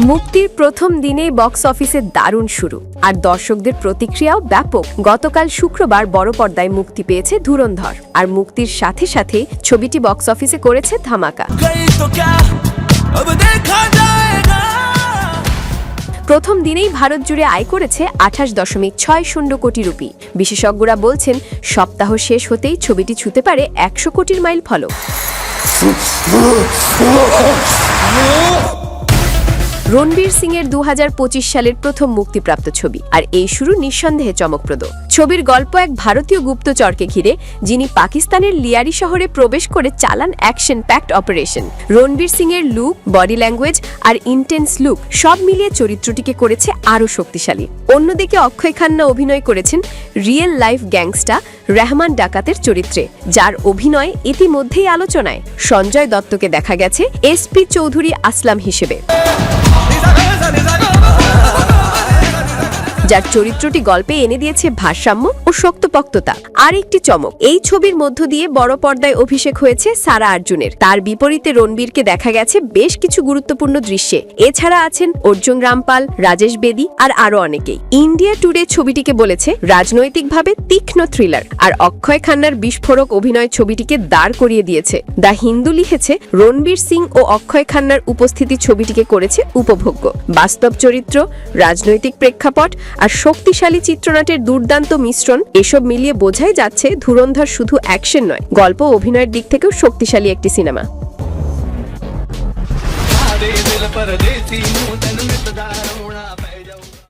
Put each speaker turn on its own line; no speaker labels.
মুক্তির প্রথম দিনে বক্স অফিসে দারুণ শুরু আর দর্শকদের প্রতিক্রিয়াও ব্যাপক গতকাল শুক্রবার বড় পর্দায় মুক্তি পেয়েছে ধুরন্ধর আর মুক্তির সাথে সাথে ছবিটি বক্স অফিসে করেছে ধামাকা প্রথম দিনেই ভারত জুড়ে আয় করেছে আঠাশ দশমিক ছয় শূন্য কোটি রুপি বিশেষজ্ঞরা বলছেন সপ্তাহ শেষ হতেই ছবিটি ছুতে পারে একশো কোটির মাইল ফলক রণবীর সিং এর দু হাজার পঁচিশ সালের প্রথম মুক্তিপ্রাপ্ত ছবি, আর এই শুরু নিঃসন্দেহে চমকপ্রদ। ছবির গল্প এক ভারতীয় গুপ্তচরকে ঘিরে, যিনি পাকিস্তানের লিয়ারি শহরে প্রবেশ করে চালান action packed operation. Ranveer Singh এর লুক, বডি ল্যাঙ্গুয়েজ আর ইন্টেন্স লুক সব মিলিয়ে চরিত্রটিকে করেছে আরও শক্তিশালী। অন্যদিকে অক্ষয় খান্না অভিনয় করেছেন রিয়েল লাইফ গ্যাংস্টা রহমান ডাকাতের চরিত্রে, যার অভিনয় ইতিমধ্যেই আলোচনায়। সঞ্জয় দত্তকে দেখা গেছে এসপি চৌধুরী আসলাম হিসেবে। Nisa Rosa, Nisa যার চরিত্রটি গল্পে এনে দিয়েছে ভারসাম্য ও শক্তপক্ততা। আর একটি চমক, এই ছবির মধ্য দিয়ে বড় পর্দায় অভিষেক হয়েছে সারা আর্জুনের। তার বিপরীতে রণবীরকে দেখা গেছে বেশ কিছু গুরুত্বপূর্ণ দৃশ্যে। এছাড়া আছেন অর্জুন রামপাল, রাজেশ বেদি আর আরও অনেকেই। ইন্ডিয়া টুডে ছবিটিকে বলেছে, রাজনৈতিকভাবে তীক্ষ্ণ থ্রিলার আর অক্ষয় খান্নার বিস্ফোরক অভিনয় ছবিটিকে দাঁড় করিয়ে দিয়েছে। দ্য হিন্দু লিখেছে, রণবীর সিং ও অক্ষয় খান্নার উপস্থিতি ছবিটিকে করেছে উপভোগ্য। বাস্তব চরিত্র, রাজনৈতিক প্রেক্ষাপট আর শক্তিশালী চিত্রনাটের দুর্দান্ত মিশ্রণ এসব মিলিয়ে বোঝাই যাচ্ছে ধুরন্ধর শুধু অ্যাকশন নয় গল্প ও অভিনয়ের দিক থেকেও শক্তিশালী একটি সিনেমা
दे दिल पर